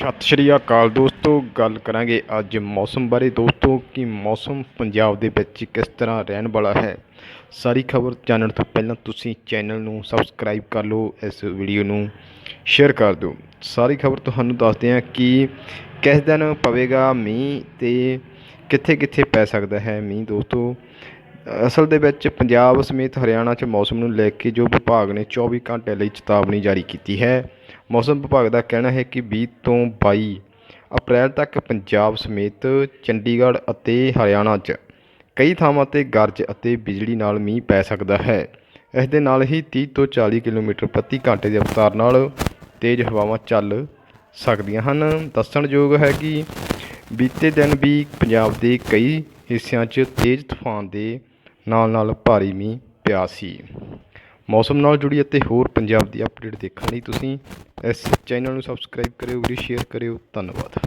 ਸਤਿ ਸ਼੍ਰੀ ਅਕਾਲ ਦੋਸਤੋ, ਗੱਲ ਕਰਾਂਗੇ ਅੱਜ ਮੌਸਮ ਬਾਰੇ। ਦੋਸਤੋ, ਕਿ ਮੌਸਮ ਪੰਜਾਬ ਦੇ ਵਿੱਚ ਕਿਸ ਤਰ੍ਹਾਂ ਰਹਿਣ ਵਾਲਾ ਹੈ? ਸਾਰੀ ਖਬਰ ਜਾਣਨ ਤੋਂ ਪਹਿਲਾਂ ਤੁਸੀਂ ਚੈਨਲ ਨੂੰ ਸਬਸਕ੍ਰਾਈਬ ਕਰ ਲਓ, ਇਸ ਵੀਡੀਓ ਨੂੰ ਸ਼ੇਅਰ ਕਰ ਦਿਓ। ਸਾਰੀ ਖਬਰ ਤੁਹਾਨੂੰ ਦੱਸਦੇ ਹਾਂ ਕਿ ਕਿਸ ਦਿਨ ਪਵੇਗਾ ਮੀਂਹ ਤੇ ਕਿੱਥੇ ਕਿੱਥੇ ਪੈ ਸਕਦਾ ਹੈ ਮੀਂਹ, ਦੋਸਤੋ। ਅਸਲ ਦੇ ਵਿੱਚ ਪੰਜਾਬ ਸਮੇਤ ਹਰਿਆਣਾ 'ਚ ਮੌਸਮ ਨੂੰ ਲੈ ਕੇ ਜੋ ਵਿਭਾਗ ਨੇ 24 ਘੰਟੇ ਲਈ ਚੇਤਾਵਨੀ ਜਾਰੀ ਕੀਤੀ ਹੈ। ਮੌਸਮ ਵਿਭਾਗ ਦਾ ਕਹਿਣਾ ਹੈ ਕਿ 20 ਤੋਂ 22 ਅਪ੍ਰੈਲ ਤੱਕ ਪੰਜਾਬ ਸਮੇਤ ਚੰਡੀਗੜ੍ਹ ਅਤੇ ਹਰਿਆਣਾ 'ਚ ਕਈ ਥਾਵਾਂ ਤੇ ਗਰਜ ਅਤੇ ਬਿਜਲੀ ਨਾਲ ਮੀਂਹ ਪੈ ਸਕਦਾ ਹੈ। ਇਸ ਦੇ ਨਾਲ ਹੀ 30 ਤੋਂ 40 ਕਿਲੋਮੀਟਰ ਪ੍ਰਤੀ ਘੰਟੇ ਦੀ ਰਫ਼ਤਾਰ ਨਾਲ ਤੇਜ਼ ਹਵਾਵਾਂ ਚੱਲ ਸਕਦੀਆਂ ਹਨ। ਦੱਸਣਯੋਗ ਹੈ ਕਿ ਬੀਤੇ ਦਿਨ ਵੀ ਪੰਜਾਬ ਦੇ ਕਈ ਹਿੱਸਿਆਂ 'ਚ ਤੇਜ਼ ਤੂਫਾਨ ਦੇ ਨਾਲ ਨਾਲ ਭਾਰੀ ਮੀਂਹ ਪਿਆ ਸੀ। ਮੌਸਮ ਨਾਲ ਜੁੜੀ ਅਤੇ ਹੋਰ ਪੰਜਾਬ ਦੀ ਅਪਡੇਟ ਦੇਖਣ ਲਈ ਤੁਸੀਂ ਇਸ ਚੈਨਲ ਨੂੰ ਸਬਸਕ੍ਰਾਈਬ ਕਰਿਓ, ਵੀਡੀਓ ਸ਼ੇਅਰ ਕਰਿਓ, ਧੰਨਵਾਦ।